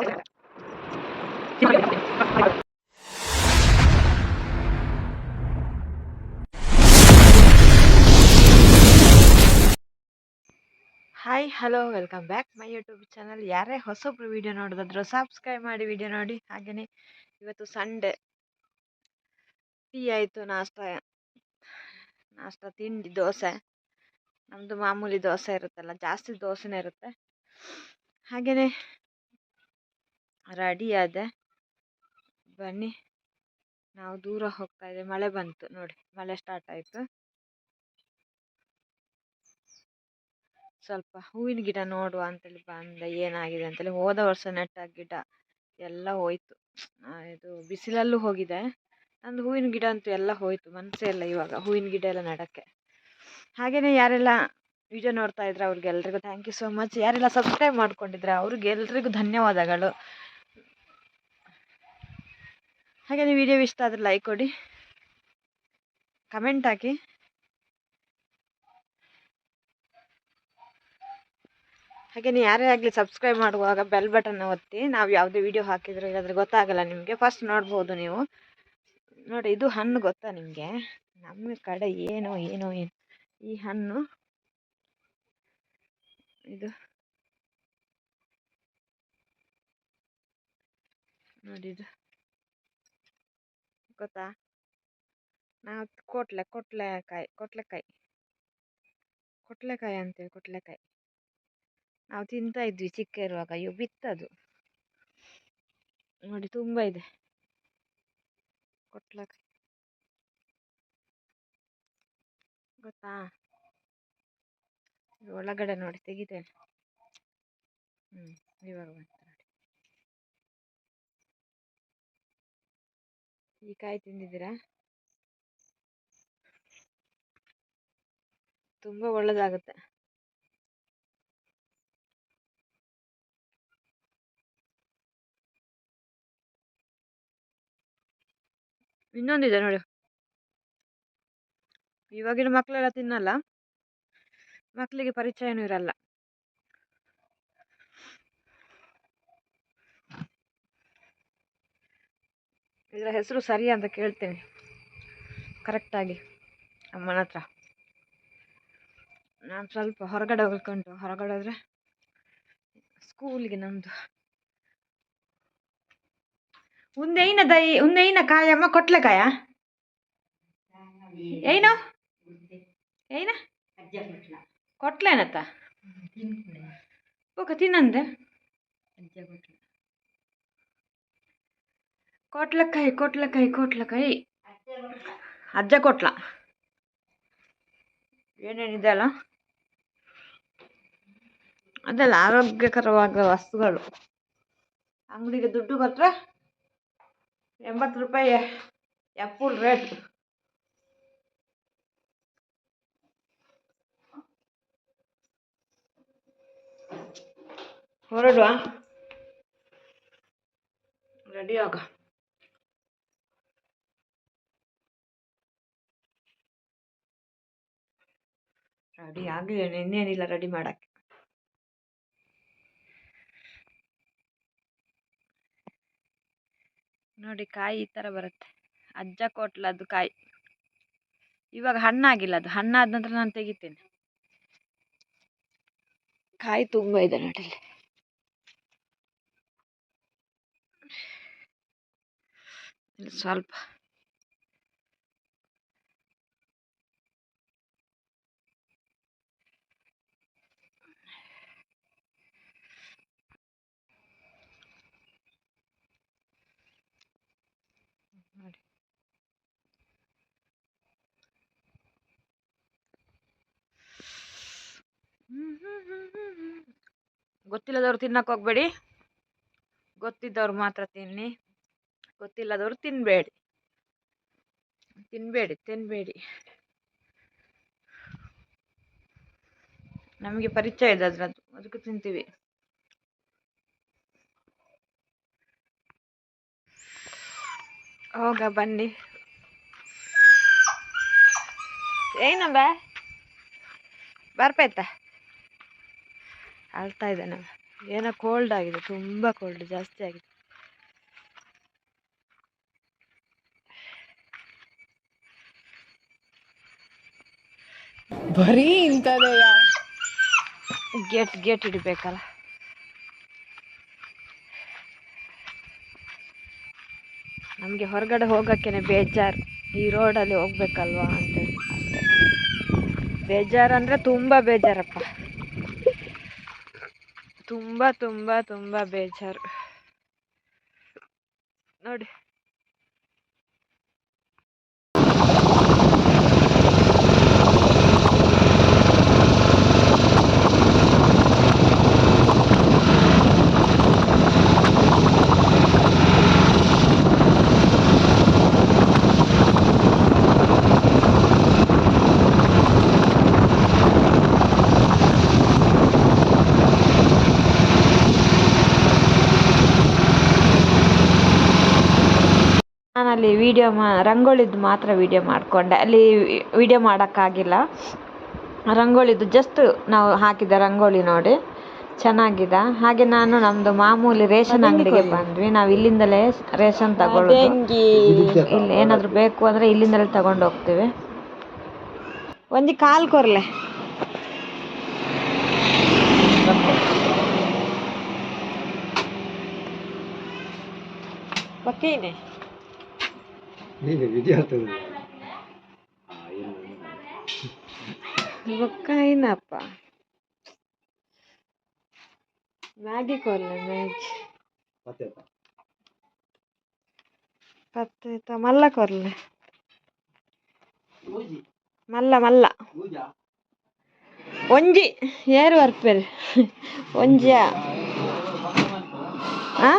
Hi hello welcome back my YouTube channel ಯಾರೇ ಹೊಸೊಬ್ರು video ನೋಡಿದ್ರು ಸಬ್ಸ್ಕ್ರೈಬ್ ಮಾಡಿ ವಿಡಿಯೋ ನೋಡಿ. ಹಾಗೆಯೇ ಇವತ್ತು ಸಂಡೇ ಟೀ ಆಯಿತು, ನಾಷ್ಟ ನಾಷ್ಟ, ತಿಂಡಿ, ದೋಸೆ. ನಮ್ಮದು ಮಾಮೂಲಿ ದೋಸೆ ಇರುತ್ತಲ್ಲ, ಜಾಸ್ತಿ ದೋಸೆನೇ ಇರುತ್ತೆ. ಹಾಗೆಯೇ ರೆಡಿ ಆದೆ. ಬನ್ನಿ. ನಾವು ದೂರ ಹೋಗ್ತಾ ಇದ್ದೇವೆ ಮಳೆ ಬಂತು. ನೋಡಿ, ಮಳೆ ಸ್ಟಾರ್ಟ್ ಆಯಿತು. ಸ್ವಲ್ಪ ಹೂವಿನ ಗಿಡ ನೋಡುವ ಅಂತೇಳಿ ಬಂದೆ. ಏನಾಗಿದೆ ಅಂತೇಳಿ. ಹೋದ ವರ್ಷ ನೆಟ್ಟ ಗಿಡ ಎಲ್ಲ ಹೋಯ್ತು. ಇದು ಬಿಸಿಲಲ್ಲೂ ಹೋಗಿದೆ. ನಂದು ಹೂವಿನ ಗಿಡ ಅಂತೂ ಎಲ್ಲ ಹೋಯ್ತು. ಮನಸ್ಸೇ ಇಲ್ಲ ಇವಾಗ ಹೂವಿನ ಗಿಡ ಎಲ್ಲ ನೆಡಕ್ಕೆ. ಹಾಗೆಯೇ ಯಾರೆಲ್ಲ ವಿಡಿಯೋ ನೋಡ್ತಾ ಇದ್ರೆ ಅವ್ರಿಗೆಲ್ರಿಗೂ ಥ್ಯಾಂಕ್ ಯು ಸೋ ಮಚ್ ಯಾರೆಲ್ಲ ಸಬ್ಸ್ಕ್ರೈಬ್ ಮಾಡ್ಕೊಂಡಿದ್ರೆ ಅವ್ರಿಗೆಲ್ರಿಗೂ ಧನ್ಯವಾದಗಳು. ಹಾಗೆಯೇ ವಿಡಿಯೋ ಇಷ್ಟ ಆದರೆ ಲೈಕ್ ಕೊಡಿ. ಕಮೆಂಟ್ ಹಾಕಿ. ಹಾಗೆಯೇ ಯಾರೇ ಆಗಲಿ ಸಬ್ಸ್ಕ್ರೈಬ್ ಮಾಡುವಾಗ ಬೆಲ್ ಬಟನ್ ಒತ್ತಿ. ನಾವು ಯಾವುದೇ ವಿಡಿಯೋ ಹಾಕಿದ್ರು ಇಲ್ಲಾದ್ರೆ ಗೊತ್ತಾಗಲ್ಲ ನಿಮಗೆ. ಫಸ್ಟ್ ನೋಡ್ಬೋದು ನೀವು. ನೋಡಿ, ಇದು ಹಣ್ಣು ಗೊತ್ತಾ ನಿಮಗೆ? ನಮ್ಮ ಕಡೆ ಏನೋ ಏನೋ, ಏನು? ಈ ಹಣ್ಣು. ಇದು. ನೋಡಿ, ಇದು. ಗೊತ್ತಾ? ನಾವು ಕೊಟ್ಲೆ, ಕೊಟ್ಲೆಕಾಯಿ ಕೊಟ್ಲೆಕಾಯಿ. ಕೊಟ್ಲೆಕಾಯಿ ಅಂತೇವೆ, ಕೊಟ್ಲೆಕಾಯಿ. ನಾವು ತಿಂತಾ ಇದ್ವಿ ಚಿಕ್ಕ ಇರುವಾಗ ಅಯ್ಯೋ, ಬಿತ್ತದು. ನೋಡಿ, ತುಂಬ ಇದೆ. ಕೊಟ್ಲಕಾಯಿ. ಗೊತ್ತಾ? ಒಳಗಡೆ ನೋಡಿ, ತೆಗಿತೇನೆ. ಹ್ಞೂ ಇವಾಗ ಈ ಕಾಯಿ ತಿಂದಿದ್ದೀರಾ ತುಂಬ ಒಳ್ಳೆಯದಾಗುತ್ತೆ ಇನ್ನೊಂದಿದೆ ನೋಡಿ. ಇವಾಗಿನ ಮಕ್ಕಳೆಲ್ಲ ತಿನ್ನಲ್ಲ. ಮಕ್ಕಳಿಗೆ ಪರಿಚಯನೂ ಇರಲ್ಲ. ಇದರ ಹೆಸರು ಸರಿ ಅಂತ ಕೇಳ್ತೇನೆ. ಕರೆಕ್ಟಾಗಿ. ಅಮ್ಮನ ಹತ್ರ. ನಾನು ಸ್ವಲ್ಪ ಹೊರಗಡೆ ಹೋಗ್ಕೊಂಡು ಹೊರಗಡೆ ಹೋದರೆ ಸ್ಕೂಲಿಗೆ ನಮ್ಮದು ಒಂದೇನ ದೈ ಒಂದೇನ ಕಾಯಮ್ಮ ಕೊಟ್ಲೆಕಾಯ ಏನು? ಏನ? ಕೊಟ್ಲೇನತ್ತ? ಓಕೆ ತಿನ್ನಂದೆ. ಕೊಟ್ಲಕಾಯಿ ಕೊಟ್ಲಕಾಯಿ ಕೊಟ್ಲಕಾಯಿ ಅಜ್ಜ ಕೊಟ್ಲ ಏನೇನಿದೆ ಅಲ್ಲ ಅದೆಲ್ಲ ಆರೋಗ್ಯಕರವಾದ ವಸ್ತುಗಳು ಅಂಗಡಿಗೆ ದುಡ್ಡು ಕೊಟ್ಟರೆ ಎಂಬತ್ತು ರೂಪಾಯಿ ಆ್ಯಪಲ್ ರೇಟ್ ಹೊರಡುವ ರೆಡಿ ಆಗ ರೆಡಿ ಆಗಲಿ ಇನ್ನೇನಿಲ್ಲ ರೆಡಿ ಮಾಡಕ್ಕೆ. ನೋಡಿ ಕಾಯಿ ಈ ಥರ ಬರುತ್ತೆ. ಅಜ್ಜ ಕೊಟ್ಲದ್ದು ಕಾಯಿ. ಇವಾಗ ಹಣ್ಣಾಗಿಲ್ಲ ಅದು. ಹಣ್ಣಾದ ನಂತರ ನಾನು ತೆಗಿತೇನೆ. ಕಾಯಿ ತುಂಬ ಇದೆ ನೋಡಿ ಸ್ವಲ್ಪ ನೋಡಿ ಗೊತ್ತಿಲ್ಲದವ್ರು ತಿನ್ನಕ್ಕೆ ಹೋಗ್ಬೇಡಿ. ಗೊತ್ತಿದ್ದವ್ರು ಮಾತ್ರ ತಿನ್ನಿ. ಗೊತ್ತಿಲ್ಲದವರು ತಿನ್ನಬೇಡಿ ತಿನ್ನಬೇಡಿ ತಿನ್ನಬೇಡಿ ನಮಗೆ ಪರಿಚಯ ಇದೆ ಅದ್ರದ್ದು. ಅದಕ್ಕೆ ತಿಂತೀವಿ. ಹೋಗ ಬನ್ನಿ. ಏನಂಬ ಬರ್ಪೈತ ಅಳ್ತಾ ಇದ್ದಾನೆ ಏನೋ ಕೋಲ್ಡ್ ಆಗಿದೆ ತುಂಬ ಕೋಲ್ಡ್ ಜಾಸ್ತಿ ಆಗಿದೆ. ಬರೀ ಇಂಥದೆಯ? ಗೇಟ್ ಗೇಟ್ ಇಡಬೇಕಲ್ಲ ನಮಗೆ ಹೊರಗಡೆ ಹೋಗೋಕ್ಕೇನೆ ಬೇಜಾರು. ಈ ರೋಡಲ್ಲಿ ಹೋಗ್ಬೇಕಲ್ವಾ ಅಂತೇಳಿ ಅಷ್ಟೇ ಬೇಜಾರು ಅಂದರೆ ತುಂಬ ಬೇಜಾರಪ್ಪ. ತುಂಬ ತುಂಬ ತುಂಬ ಬೇಜಾರು. ನೋಡಿ. ನಾನಲ್ಲಿ ವೀಡಿಯೋ ಮಾ ರಂಗೋಳಿದ್ದು ಮಾತ್ರ ವೀಡಿಯೋ ಮಾಡಿಕೊಂಡೆ. ಅಲ್ಲಿ ವೀಡಿಯೋ ಮಾಡೋಕ್ಕಾಗಿಲ್ಲ. ರಂಗೋಲಿದು ಜಸ್ಟ್ ನಾವು ಹಾಕಿದ ರಂಗೋಲಿ ನೋಡಿ. ಚೆನ್ನಾಗಿದೆ. ಹಾಗೆ ನಾನು ನಮ್ಮದು ಮಾಮೂಲಿ ರೇಷನ್ ಅಂಗಡಿಗೆ ಬಂದ್ವಿ. ನಾವು ಇಲ್ಲಿಂದಲೇ ರೇಷನ್ ತಗೊಳ್ಳೋದು ಇಲ್ಲಿ ಏನಾದರೂ ಬೇಕು ಅಂದರೆ ಇಲ್ಲಿಂದಲೇ ತಗೊಂಡು ಹೋಗ್ತೀವಿ. ಒಂದು ಕಾಲು ಕೊರ್ಲೆ. ಬಕ್ಕೇನೆ ನೀನು ವಿದ್ಯಾರ್ಥಿ ಬೊಕ್ಕ ಏನಪ್ಪ ಮ್ಯಾಗಿ ಕೊರ್ಲೆ ಮ್ಯಾಗಿ ಮತ್ತೆ ಪತ್ತಾಯ್ತಾ ಮಲ್ಲ ಕೊರ್ಲೆ ಮಲ್ಲ ಮಲ್ಲ ಒಂಜಿ ಏರು ಬರ್ಪೇರು ಒಂಜಿಯ ಆ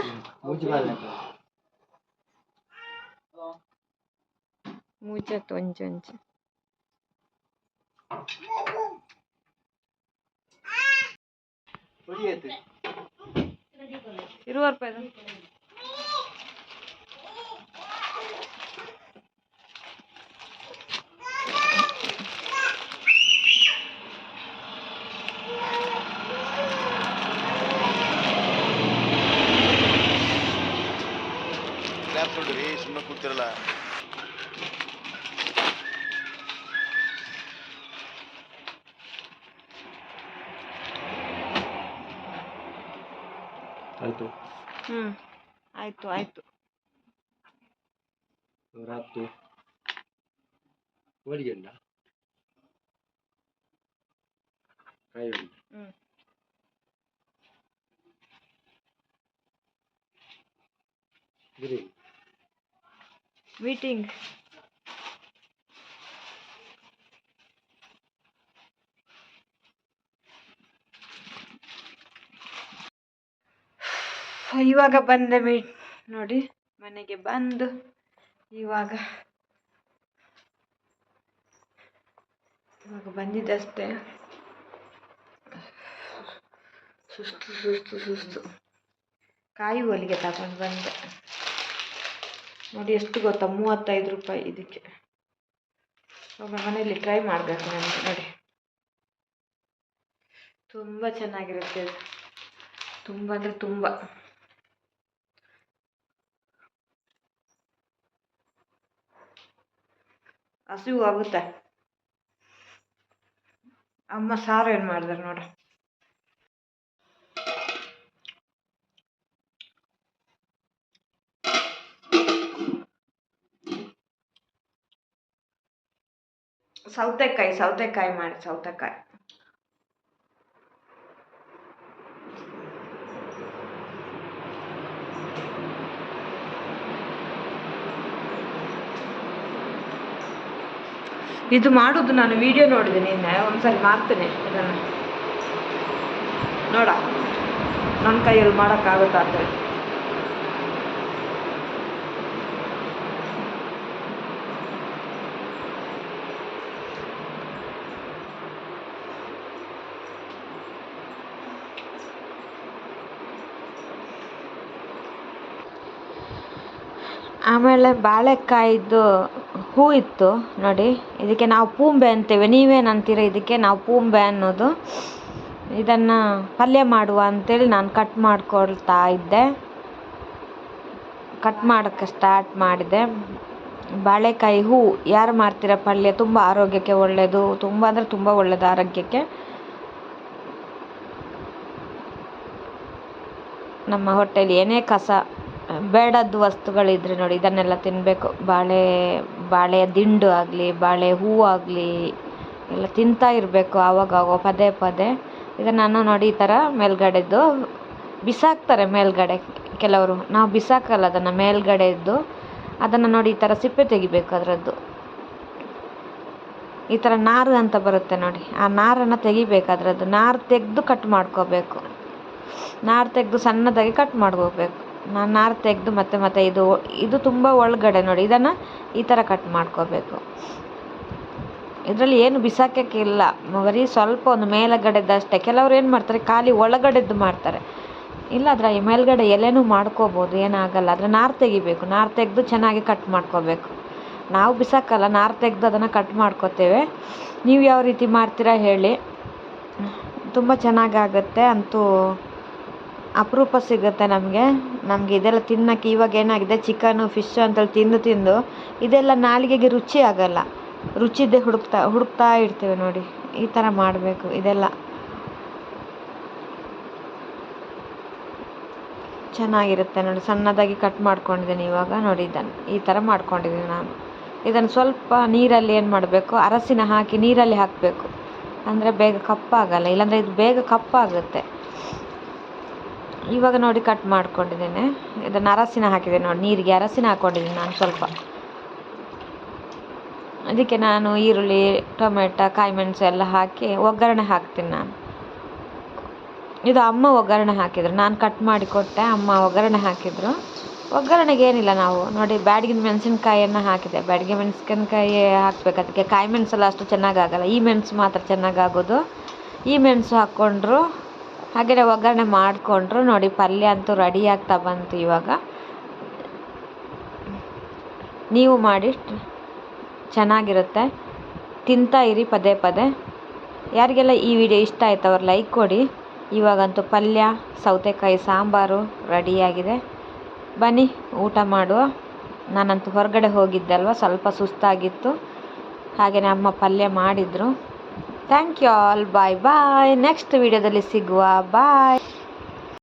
மூச்சை தொஞ்சு இருவர் பேரும் லேப்டாப் சும்மா கொடுத்துடலாம் ಆಯ್ತು. ಹ್ಞೂ ಆಯಿತು ಆಯಿತು. ನೂರ ಹತ್ತು ಹೋಳಿಗೆ ಉಂಟಾ ಕಾಯಿ ಉಂಟು ಹ್ಞೂ ಬಿರಿಯಾನಿ. ಮೀಟಿಂಗ್ ಇವಾಗ ಬಂದೆ ನೋಡಿ, ಮನೆಗೆ ಬಂದು ಇವಾಗ ಇವಾಗ ಬಂದಿದ್ದಷ್ಟೇ. ಸುಸ್ತು ಸುಸ್ತು ಸುಸ್ತು. ಕಾಯಿ ಹೊಲಿಗೆ ತಗೊಂಡು ಬಂದೆ. ನೋಡಿ ಎಷ್ಟು ಗೊತ್ತಾ, ಮೂವತ್ತೈದು ರೂಪಾಯಿ ಇದಕ್ಕೆ. ಒಮ್ಮೆ ಮನೆಯಲ್ಲಿ ಟ್ರೈ ಮಾಡಬೇಕು ನನಗೆ ನೋಡಿ. ತುಂಬ ಚೆನ್ನಾಗಿರುತ್ತೆ ಅದು ತುಂಬ ಅಂದರೆ ತುಂಬ. ಹಸಿವು ಆಗುತ್ತೆ ಅಮ್ಮ ಸಾರು ಏನು ಮಾಡಿದಾರೆ ನೋಡು. ಸೌತೆಕಾಯಿ ಸೌತೆಕಾಯಿ ಮಾಡಿ ಸೌತೆಕಾಯಿ. ಇದು ಮಾಡೋದು ನಾನು ವಿಡಿಯೋ ನೋಡಿದೆ ನಿನ್ನೆ ಒಂದ್ಸರಿ ಮಾಡ್ತೇನೆ. ಇದನ್ನು ನೋಡ ನನ್ನ ಕೈಯಲ್ಲಿ ಮಾಡೋಕ್ಕಾಗುತ್ತಾ ಆಮೇಲೆ ಬಾಳೆಕಾಯಿದ್ದು ಹೂ ಇತ್ತು ನೋಡಿ, ಇದಕ್ಕೆ ನಾವು ಪೂಂಬೆ ಅಂತೇವೆ. ನೀವೇನು ಅಂತೀರ ಇದಕ್ಕೆ? ನಾವು ಪೂಂಬೆ ಅನ್ನೋದು. ಇದನ್ನು ಪಲ್ಯ ಮಾಡುವ ಅಂತೇಳಿ ನಾನು ಕಟ್ ಮಾಡ್ಕೊಳ್ತಾ ಇದ್ದೆ. ಕಟ್ ಮಾಡೋಕ್ಕೆ ಸ್ಟಾರ್ಟ್ ಮಾಡಿದೆ. ಬಾಳೆಕಾಯಿ ಹೂ, ಯಾರು ಮಾಡ್ತೀರ ಪಲ್ಯ? ತುಂಬ ಆರೋಗ್ಯಕ್ಕೆ ಒಳ್ಳೆಯದು ತುಂಬ ಅಂದರೆ ತುಂಬ ಒಳ್ಳೆಯದು ಆರೋಗ್ಯಕ್ಕೆ. ನಮ್ಮ ಹೊಟ್ಟೆಲಿ ಏನೇ ಕಸ ಬೇಡದ್ದು ವಸ್ತುಗಳಿದ್ರೆ ನೋಡಿ, ಇದನ್ನೆಲ್ಲ ತಿನ್ನಬೇಕು ಬಾಳೆ ಬಾಳೆಯ ದಿಂಡು ಆಗಲಿ, ಬಾಳೆ ಹೂವು ಆಗಲಿ, ಎಲ್ಲ ತಿಂತಾ ಇರಬೇಕು ಆವಾಗಾವಾಗ ಪದೇ ಪದೇ. ಇದನ್ನು ನಾನು ನೋಡಿ ಈ ಥರ ಮೇಲ್ಗಡೆದ್ದು ಬಿಸಾಕ್ತಾರೆ ಮೇಲ್ಗಡೆ ಕೆಲವರು. ನಾವು ಬಿಸಾಕಲ್ಲ, ಅದನ್ನು ಮೇಲ್ಗಡೆದ್ದು ಅದನ್ನು ನೋಡಿ ಈ ಥರ ಸಿಪ್ಪೆ ತೆಗಿಬೇಕು ಅದರದ್ದು. ಈ ಥರ ನಾರು ಅಂತ ಬರುತ್ತೆ ನೋಡಿ, ಆ ನಾರನ್ನು ತೆಗಿಬೇಕು ಅದರದ್ದು. ನಾರು ತೆಗೆದು ಕಟ್ ಮಾಡ್ಕೋಬೇಕು. ನಾರು ತೆಗೆದು ಸಣ್ಣದಾಗಿ ಕಟ್ ಮಾಡ್ಕೋಬೇಕು. ನಾರು ತೆಗೆದು ಮತ್ತೆ ಮತ್ತೆ ಇದು ಇದು ತುಂಬ ಒಳಗಡೆ ನೋಡಿ, ಇದನ್ನು ಈ ಥರ ಕಟ್ ಮಾಡ್ಕೋಬೇಕು. ಇದರಲ್ಲಿ ಏನು ಬಿಸಾಕೋಕ್ಕಿಲ್ಲ ಬರೀ ಸ್ವಲ್ಪ ಒಂದು ಮೇಲುಗಡೆದಷ್ಟೇ ಕೆಲವರು ಏನು ಮಾಡ್ತಾರೆ, ಖಾಲಿ ಒಳಗಡೆದ್ದು ಮಾಡ್ತಾರೆ. ಇಲ್ಲ, ಅದರ ಮೇಲ್ಗಡೆ ಎಲೆನೂ ಮಾಡ್ಕೋಬೋದು ಏನಾಗಲ್ಲ ಆದರೆ ನಾರು ತೆಗಿಬೇಕು. ನಾರು ತೆಗೆದು ಚೆನ್ನಾಗಿ ಕಟ್ ಮಾಡ್ಕೋಬೇಕು. ನಾವು ಬಿಸಾಕಲ್ಲ, ನಾರು ತೆಗೆದು ಅದನ್ನು ಕಟ್ ಮಾಡ್ಕೋತೇವೆ. ನೀವು ಯಾವ ರೀತಿ ಮಾಡ್ತೀರಾ ಹೇಳಿ. ತುಂಬ ಚೆನ್ನಾಗಾಗುತ್ತೆ ಅಂತೂ ಅಪರೂಪ ಸಿಗುತ್ತೆ ನಮಗೆ. ನಮಗೆ ಇದೆಲ್ಲ ತಿನ್ನೋಕ್ಕೆ ಇವಾಗ ಏನಾಗಿದೆ? ಚಿಕನು ಫಿಶ್ ಅಂತೇಳಿ ತಿಂದು ತಿಂದು ಇದೆಲ್ಲ ನಾಲಿಗೆಗೆ ರುಚಿ ಆಗಲ್ಲ. ರುಚಿದೆ ಹುಡುಕ್ತಾ ಹುಡುಕ್ತಾ ಇರ್ತೀವಿ ನೋಡಿ. ಈ ಥರ ಮಾಡಬೇಕು ಇದೆಲ್ಲ. ಚೆನ್ನಾಗಿರುತ್ತೆ ನೋಡಿ. ಸಣ್ಣದಾಗಿ ಕಟ್ ಮಾಡ್ಕೊಂಡಿದ್ದೀನಿ ಇವಾಗ ನೋಡಿ ಇದನ್ನು ಈ ಥರ ಮಾಡ್ಕೊಂಡಿದ್ದೀನಿ ನಾನು. ಇದನ್ನು ಸ್ವಲ್ಪ ನೀರಲ್ಲಿ ಏನು ಮಾಡಬೇಕು? ಅರಸಿನ ಹಾಕಿ ನೀರಲ್ಲಿ ಹಾಕಬೇಕು. ಅಂದರೆ ಬೇಗ ಕಪ್ಪಾಗಲ್ಲ. ಇಲ್ಲಾಂದರೆ ಇದು ಬೇಗ ಕಪ್ಪಾಗುತ್ತೆ. ಇವಾಗ ನೋಡಿ ಕಟ್ ಮಾಡ್ಕೊಂಡಿದ್ದೇನೆ. ಇದನ್ನು ಅರಸಿನ ಹಾಕಿದೆ ನೋಡಿ, ನೀರಿಗೆ ಅರಸಿನ ಹಾಕ್ಕೊಂಡಿದ್ದೀನಿ ನಾನು ಸ್ವಲ್ಪ. ಅದಕ್ಕೆ ನಾನು ಈರುಳ್ಳಿ, ಟೊಮೆಟೊ ಕಾಯಿ ಮೆಣಸು ಎಲ್ಲ ಹಾಕಿ ಒಗ್ಗರಣೆ ಹಾಕ್ತೀನಿ ನಾನು. ಇದು ಅಮ್ಮ ಒಗ್ಗರಣೆ ಹಾಕಿದ್ರು. ನಾನು ಕಟ್ ಮಾಡಿ ಕೊಟ್ಟೆ, ಅಮ್ಮ ಒಗ್ಗರಣೆ ಹಾಕಿದರು. ಒಗ್ಗರಣೆಗೆ ಏನಿಲ್ಲ ನಾವು. ನೋಡಿ, ಬ್ಯಾಡಗಿನ ಮೆಣಸಿನ್ಕಾಯಿಯನ್ನು ಹಾಕಿದೆ. ಬ್ಯಾಡಗಿ ಮೆಣಸಿನ್ಕಾಯಿ ಹಾಕ್ಬೇಕು. ಅದಕ್ಕೆ ಕಾಯಿ ಮೆಣಸೆಲ್ಲ ಅಷ್ಟು ಚೆನ್ನಾಗಾಗಲ್ಲ ಈ ಮೆಣಸು ಮಾತ್ರ ಚೆನ್ನಾಗಾಗೋದು ಈ ಮೆಣಸು ಹಾಕ್ಕೊಂಡ್ರು ಹಾಗೆಯೇ ಒಗ್ಗರಣೆ ಮಾಡಿಕೊಂಡ್ರು ನೋಡಿ, ಪಲ್ಯ ಅಂತೂ ರೆಡಿ ಆಗ್ತಾ ಬಂತು ಇವಾಗ. ನೀವು ಮಾಡಿ, ಚೆನ್ನಾಗಿರುತ್ತೆ. ತಿಂತಾ ಇರಿ ಪದೇ ಪದೇ. ಯಾರಿಗೆಲ್ಲ ಈ ವಿಡಿಯೋ ಇಷ್ಟ ಆಯ್ತು ಅವ್ರು ಲೈಕ್ ಕೊಡಿ. ಇವಾಗಂತೂ ಪಲ್ಯ, ಸೌತೆಕಾಯಿ, ಸಾಂಬಾರು ರೆಡಿಯಾಗಿದೆ ಬನ್ನಿ, ಊಟ ಮಾಡುವ. ನಾನಂತೂ ಹೊರಗಡೆ ಹೋಗಿದ್ದೆ ಅಲ್ವ, ಸ್ವಲ್ಪ ಸುಸ್ತಾಗಿತ್ತು. ಹಾಗೆಯೇ ಅಮ್ಮ ಪಲ್ಯ ಮಾಡಿದರು. Thank you all bye bye next ವಿಡಿಯೋದಲ್ಲಿ ಸಿಗುವ. ಬಾಯ್